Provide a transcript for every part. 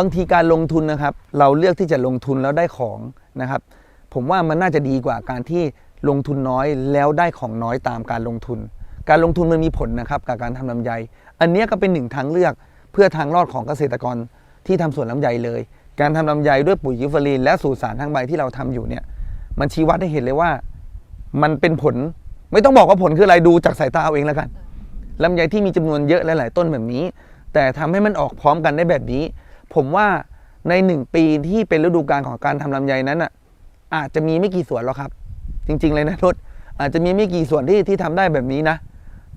บางทีการลงทุนนะครับ เราเลือกที่จะลงทุนแล้วได้ของนะครับ ผมว่ามันน่าจะดีกว่าการที่ลงทุนน้อยแล้วได้ของน้อยตามการลงทุน การลงทุนมันมีผลนะครับกับการทำลำไย อันนี้ก็เป็นหนึ่งทางเลือกเพื่อทางรอดของเกษตรกรที่ทำสวนลำไยเลย การทำลำไยด้วยปุ๋ยยิฟเฟอรีนและสูตรสารทางใบที่เราทำอยู่เนี่ย มันชี้วัดให้เห็นเลยว่า มันเป็นผลไม่ต้องบอกว่าผลคืออะไรดูจากสายตาเอาเองแล้วกันลำไยที่มีจำนวนเยอะหลาย ๆ ต้นแบบนี้ แต่ทำให้มันออกพร้อมกันได้แบบนี้ ผมว่าในหนึ่งปีที่เป็นฤดูกาลของการทำลำไยนั้นอะอาจจะมีไม่กี่สวนหรอกครับ จริง ๆ เลยนะนุชอาจจะมีไม่กี่ส่วนที่ที่ทำได้แบบนี้นะ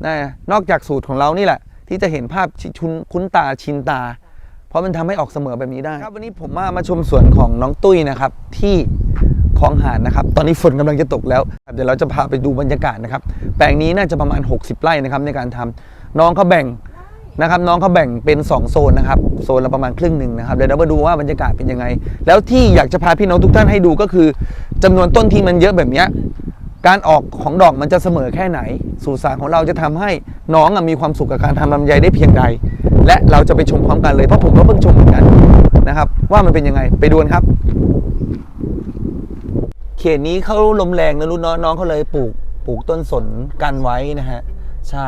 นะนอกจากสูตรของเรานี่แหละ ที่จะเห็นภาพชิชุนคุ้นตาชินตา เพราะมันทำให้ออกเสมอแบบนี้ได้ครับวันนี้ผมมามาชมสวนของน้องตุ้ยนะครับที่คลองหานนะครับ ตอนนี้ฝนกำลังจะตกแล้ว เดี๋ยวเราจะพาไปดูบรรยากาศนะครับ แปลงนี้น่าจะประมาณ 60 ไร่นะครับในการทำน้องเขาแบ่ง นะครับน้องเขาแบ่งเป็น 2 โซนนะครับโซนละประมาณครึ่งหนึ่งนะครับเดี๋ยวเรามาดูว่าบรรยากาศเป็นยังไง แล้วที่อยากจะพาพี่น้องทุกท่านให้ดูก็คือจำนวนต้นที่มันเยอะแบบนี้การออกของดอกมันจะเสมอแค่ไหน สูตรสารของเราจะทำให้น้องมีความสุขกับการทำลำไยได้เพียงใด และเราจะไปชมพร้อมกันเลยเพราะผมก็เพิ่งชมเหมือนกันนะครับ ว่ามันเป็นยังไงไปดูกันครับ เขตนี้เขาลมแรงนะรุ่นน้องน้องเขาเลยปลูกปลูกต้นสนกันไว้นะฮะใช่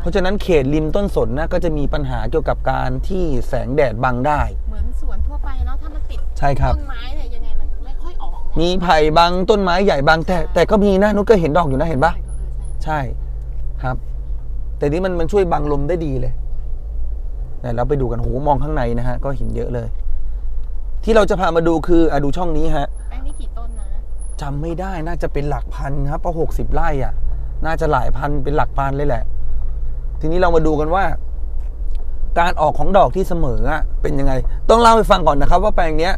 เพราะฉะนั้นเขตริมต้นสนนะก็จะมีปัญหาเกี่ยวกับการที่แสงแดดบังได้ เหมือนสวนทั่วไปเนาะถ้ามันติดใช่ครับ ต้นไม้เนี่ยยังไงมันไม่ค่อยออกนะมีไผ่บางต้นไม้ใหญ่บางแต่แต่ก็มีนะนุชก็เห็นดอกอยู่นะเห็นปะใช่ครับ แต่นี้มันมันช่วยบังลมได้ดีเลยเดี๋ยวเราไปดูกันโหมองข้างในนะฮะ ก็เห็นเยอะเลย ที่เราจะพามาดูคืออะดูช่องนี้ฮะแป้งนี่กี่ต้นนะจำไม่ได้น่าจะเป็นหลักพันครับเพราะหกสิบไร่อะ น่าจะหลายพันเป็นหลักพันเลยแหละ ทีนี้เรามาดูกันว่า การออกของดอกที่เสมออะเป็นยังไง ต้องเล่าให้ฟังก่อนนะครับ ว่าแปลงเนี้ย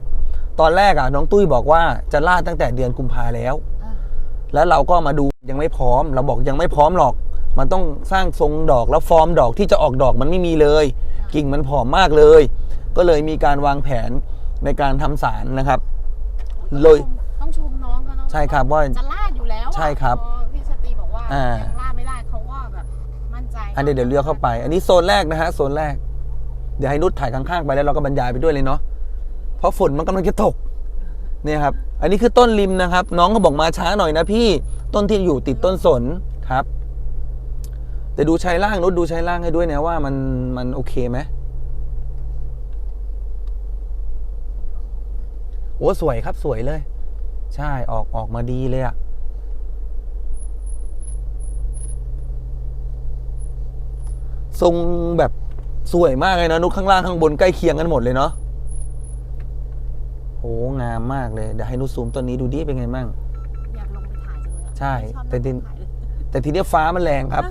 ตอนแรกอะน้องตุ้ยบอกว่าจะลาดตั้งแต่เดือนกุมภาแล้วอะแล้วเราก็มาดูยังไม่พร้อม เราบอกยังไม่พร้อมหรอก มันต้องสร้างทรงดอกแล้วฟอร์มดอกที่จะออกดอกมันไม่มีเลย กิ่งมันผอมมากเลย ก็เลยมีการวางแผนในการทำสารนะครับเลยต้องชมน้องเขาเนาะใช่ครับว่าจะลาดอยู่แล้วอะใช่ครับพอพี่สตรีบอกว่าอ่ายังลาดไม่ได้เขาก็แบบมั่นใจ อันนี้เดี๋ยวเลี้ยวเข้าไป อันนี้โซนแรกนะฮะโซนแรก เดี๋ยวให้นุชถ่ายข้างๆไปแล้วเราก็บรรยายไปด้วยเลยเนาะเพราะฝนมันกำลังจะตกเนี่ยครับ อันนี้คือต้นริมนะครับ น้องเขาบอกมาช้าหน่อยนะพี่ต้นที่อยู่ติดต้นสนครับ แต่ดูชายล่างนุชดูชายล่างให้ด้วยนะว่ามันมันโอเคไหมโอ้สวยครับสวยเลย ใช่ออกออกมาดีเลยอะ ทรงแบบสวยมากเลยนะนุชข้างล่างข้างบนใกล้เคียงกันหมดเลยเนาะโอ้งามมากเลยเดี๋ยวให้นุชซูมต้นนี้ดูดิเป็นไงมั่งอยากลงไปถ่ายจังเลยอะใช่ ชอบแต่ดินถ่ายเลยแต่ทีเนี้ยฟ้ามันแรงครับ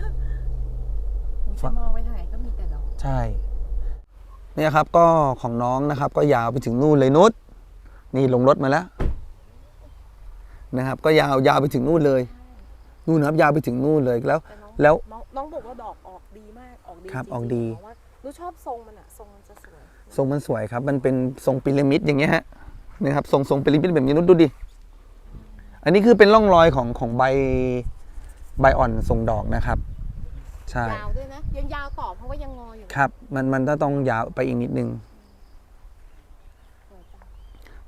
จะมองไปทางไหนก็มีแต่ดอก ใช่ เนี่ยครับก็ของน้องนะครับ ก็ยาวไปถึงนู่นเลยนุชนี่ลงรถมาแล้วนะครับ ก็ยาวยาวไปถึงนู่นเลยนู่นนะครับยาวไปถึงนู่นเลยแล้ว แต่น้อง แล้ว น้องน้องบอกว่าดอกออกดีมากออกดีครับจงๆออกดี เพราะว่าหนูชอบทรงมันอะทรงมันจะสวยทรงมันสวยครับ มันเป็นทรงพีระมิดอย่างเงี้ยฮะนะครับทรงทรงพีระมิดแบบนี้นุชดูดิ อันนี้คือเป็นร่องรอยของของใบใบอ่อนทรงดอกนะครับ ใช่ยาวด้วยนะยังยาวต่อเพราะว่ายังงออยู่ครับ มันมันก็ต้องยาวไปอีกนิดนึง สวยจัง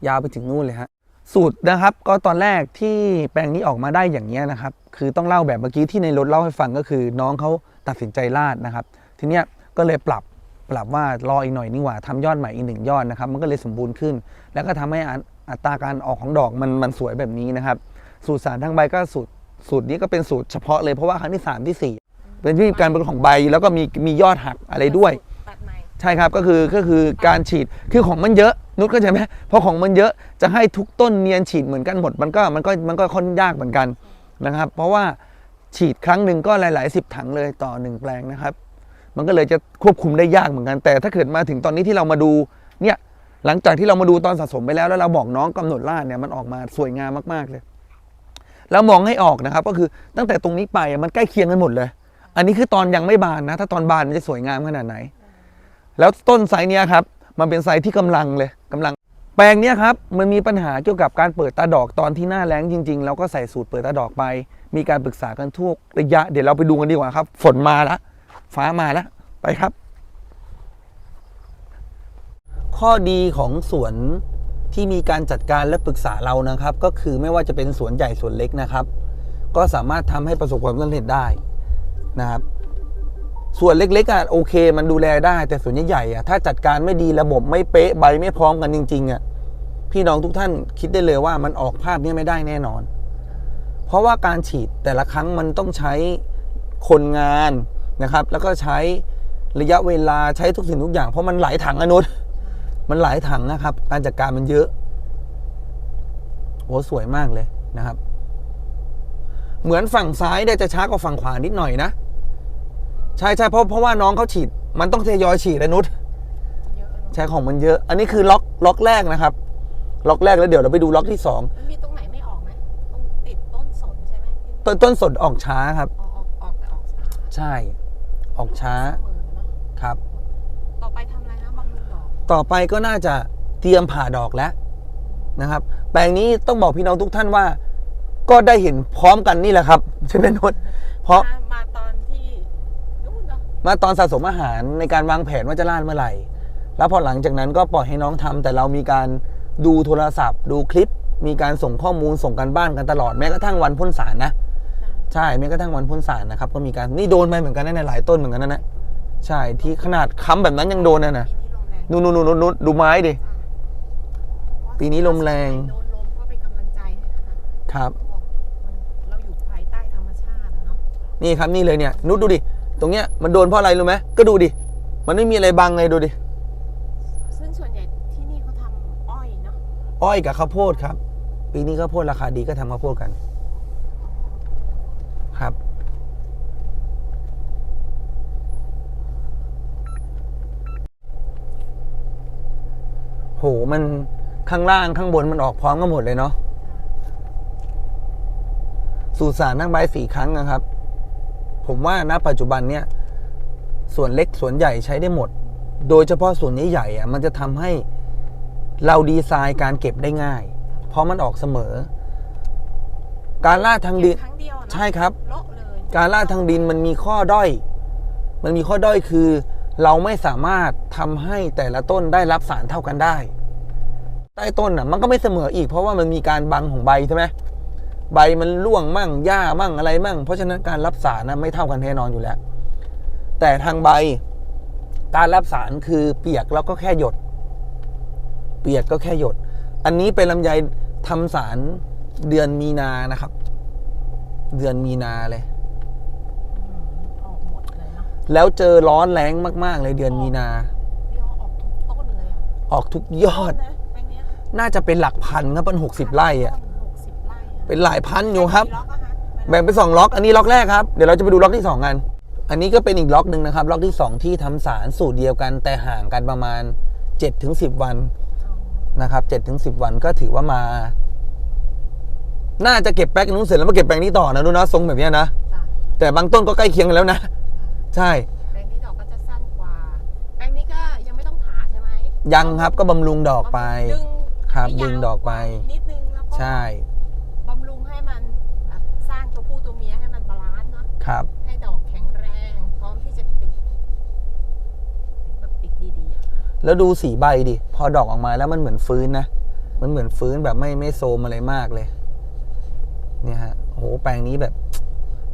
ยาวไปถึงนู่นเลยฮะ สูตรนะครับก็ตอนแรกที่แปลงนี้ออกมาได้อย่างนี้นะครับ คือต้องเล่าแบบเมื่อกี้ที่ในรถเล่าให้ฟังก็คือน้องเขาตัดสินใจลาดนะครับ ทีเนี้ยก็เลยปรับปรับว่ารออีกหน่อยนี่หว่าทำยอดใหม่อีกหนึ่งยอดนะครับ มันก็เลยสมบูรณ์ขึ้น แล้วก็ทำให้อัตราการออกของดอกมันมันสวยแบบนี้นะครับ สูตรสารทั้งใบก็สูตรสูตรนี้ก็เป็นสูตรเฉพาะเลยเพราะว่าครั้งที่สามที่สี่เป็นวิธีการเป็นของใบแล้วก็มีมียอดหักอะไรด้วย ใหม่ใช่ครับก็คือก็คือการฉีดคือของมันเยอะนุชเข้าใจไหมเพราะของมันเยอะจะให้ทุกต้นเนียนฉีดเหมือนกันหมดมันก็มันก็มันก็ค่อนยากเหมือนกันนะครับ เพราะว่าฉีดครั้งหนึ่งก็หลายๆสิบถังเลยต่อหนึ่งแปลงนะครับ มันก็เลยจะควบคุมได้ยากเหมือนกัน แต่ถ้าเกิดมาถึงตอนนี้ที่เรามาดูเนี่ยหลังจากที่เรามาดูตอนสะสมไปแล้ว แล้วเราบอกน้องกำหนดลาดเนี่ยมันออกมาสวยงามมากๆเลยแล้วมองให้ออกนะครับ ก็คือตั้งแต่ตรงนี้ไปอะมันใกล้เคียงกันหมดเลย อันนี้คือตอนยังไม่บานนะ ถ้าตอนบานมันจะสวยงามขนาดไหน แล้วต้นไซส์เนี้ยครับ มันเป็นไซส์ที่กำลังเลยกำลัง แปลงเนี้ยครับมันมีปัญหาเกี่ยวกับการเปิดตาดอกตอนที่หน้าแล้งจริงๆแล้วก็ใส่สูตรเปิดตาดอกไป มีการปรึกษากันทุกระยะ เดี๋ยวเราไปดูกันดีกว่าครับ ฝนมาแล้วฟ้ามาแล้วไปครับขข้อดีของสวนที่มีการจัดการและปรึกษาเรานะครับ ก็คือไม่ว่าจะเป็นสวนใหญ่สวนเล็กนะครับ ก็สามารถทำให้ประสบความสำเร็จได้นะครับ ส่วนเล็กๆอะโอเค มันดูแลได้ แต่ส่วนใหญ่ๆอะถ้าจัดการไม่ดีระบบไม่เป๊ะใบไม่พร้อมกันจริงๆอะพี่น้องทุกท่านคิดได้เลยว่ามันออกภาพนี้ไม่ได้แน่นอน เพราะว่าการฉีดแต่ละครั้งมันต้องใช้คนงานนะครับ แล้วก็ใช้ระยะเวลาใช้ทุกสิ่งทุกอย่างเพราะมันหลายถังอนุษมันหลายถังนะครับ การจัดการมันเยอะโอ้สวยมากเลยนะครับ เหมือนฝั่งซ้ายเนี่ยจะช้ากว่าฝั่งขวานิดหน่อยนะ ใช่ใช่เพราะเพราะว่าน้องเขาฉีด มันต้องทยอยฉีดนะนุชเยอะอะเนาะใช้ของมันเยอะ อันนี้คือล็อกล็อกแรกนะครับ ล็อกแรกแล้วเดี๋ยวเราไปดูล็อกที่สองมันมีตรงไหนไม่ออกไหมตรงติดต้นสนใช่ไหมที่ต้นต้นสดออกช้าครับ ออกออกออกแต่ออกช้าใช่ ออกช้าเสมอเนอะครับ ต่อไปทำอะไรคะบำรุงดอกต่อไปก็น่าจะเตรียมผ่าดอกแล้วนะครับ แปลงนี้ต้องบอกพี่น้องทุกท่านว่า ก็ได้เห็นพร้อมกันนี่แหละครับ ใช่ไหมนุชเพราะ มามาตอนที่นู่นเนาะ มาตอนสะสมอาหารในการวางแผนว่าจะล่านเมื่อไหร่ แล้วพอหลังจากนั้นก็ปล่อยให้น้องทำแต่เรามีการดูโทรศัพท์ ดูคลิป มีการส่งข้อมูลส่งกันบ้านกันตลอดแม้กระทั่งวันพ่นสารนะ ใช่แม้กระทั่งวันพ่นสารนะครับ ก็มีการนี่โดนไปเหมือนกันนะในหลายต้นเหมือนกันนะนะใช่ที่ขนาดค้ำแบบนั้นยังโดนนะนะปีนี้ลมแรงนู่นนู่นนู่นนู่นดูไม้ดิปีนี้ลมแรงโดนลมก็เป็นกำลังใจให้นะคะครับบอกมันเราอยู่ภายใต้ธรรมชาติอะเนาะนี่ครับนี่เลยเนี่ยนุชดูดิ ตรงเนี้ยมันโดนเพราะอะไรรู้ไหมก็ดูดิ มันไม่มีอะไรบังเลยดูดิ ซึ่งส่วนใหญ่ที่นี่เขาทำอ้อยเนาะอ้อยกับข้าวโพดครับ ปีนี้ข้าวโพดราคาดีก็ทำข้าวโพดกัน ครับ โหมันข้างล่างข้างบนมันออกพร้อมกันหมดเลยเนาะ สูตรสารนั่งใบสี่ครั้งนะครับ ผมว่าณปัจจุบันเนี่ยส่วนเล็กส่วนใหญ่ใช้ได้หมด โดยเฉพาะส่วนใหญ่ๆอะมันจะทำให้เราดีไซน์การเก็บได้ง่าย เพราะมันออกเสมอ การลาดทางดินครั้งเดียวเนอะใช่ครับโละเลยการลาดทางดินมันมีข้อด้อย มันมีข้อด้อยคือ เราไม่สามารถทำให้แต่ละต้นได้รับสารเท่ากันได้ ใต้ต้นอะมันก็ไม่เสมออีกเพราะว่ามันมีการบังของใบใช่ไหม ใบมันร่วงมั่งหญ้ามั่งอะไรมั่ง เพราะฉะนั้นการรับสารนะไม่เท่ากันแน่นอนอยู่แล้ว แต่ทางใบการรับสารคือเปียกแล้วก็แค่หยด เปียกก็แค่หยด อันนี้เป็นลำไยทำสารเดือนมีนานะครับ เดือนมีนาเลยอืมออกหมดเลยเนาะแล้วเจอร้อนแรงมาก ๆ เลยเดือนมีนาพี่อ้อออกทุกต้นเลยอะออกทุกยอด นะแปลงเนี้ยน่าจะเป็นหลักพันครับเป็นหกสิบไร่อะหกสิบไร่อะ เป็นหลายพันอยู่ครับกี่ล็อกอะคะแบ่งเป็นสองล็อก อันนี้ล็อกแรกครับ เดี๋ยวเราจะไปดูล็อกที่สองกัน อันนี้ก็เป็นอีกล็อกหนึ่งนะครับ ล็อกที่สองที่ทำสารสูตรเดียวกัน แต่ห่างกันประมาณ7จ็ถึงสิวันอ๋อนะครับ7จ็ถึงสิวันก็ถือว่ามา น่าจะเก็บแป๊กนู้นเสร็จแล้วมาเก็บแปลงนี้ต่อนะดูนะทรงแบบเนี้ยนะจ้ะแต่บางต้นก็ใกล้เคียงกันแล้วนะ ใช่แปลงนี้ดอกก็จะสั้นกว่า แปลงนี้ก็ยังไม่ต้องผ่าใช่ไหมยังครับก็บำรุงดอกไปดึงครับให้ยาวดึงดอกไปนิดนึงแล้วก็ใช่ ครับ ให้ดอกแข็งแรง พร้อมที่จะติดติดแบบติดดีๆอะแล้วดูสีใบดิ พอดอกออกมาแล้วมันเหมือนฟื้นนะ มันเหมือนฟื้นแบบไม่ไม่โซมอะไรมากเลย เนี่ยฮะโหแปลงนี้แบบ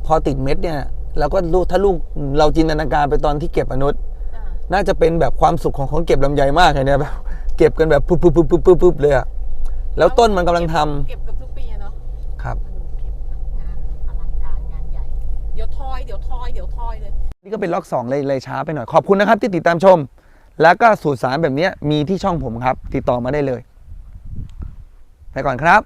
พอติดเม็ดเนี่ยเราก็ลูกถ้าลูกเราจินตนาการไปตอนที่เก็บอนุษย์จ้ะน่าจะเป็นแบบความสุขของคนเก็บลำไยมากเลยเนี่ยแบบ เก็บกันแบบปุ๊บปุ๊บปุ๊บปุ๊บปุ๊บปุ๊บเลยอะแล้วต้นมันกำลังทำ เก็บเกับ เดี๋ยวทอยเดี๋ยวทอยเดี๋ยวทอยเลย นี่ก็เป็นล็อกสองเลยเลยช้าไปหน่อย ขอบคุณนะครับที่ติดตามชม แล้วก็สูตรสารแบบเนี้ยมีที่ช่องผมครับ ติดต่อมาได้เลย ไปก่อนครับ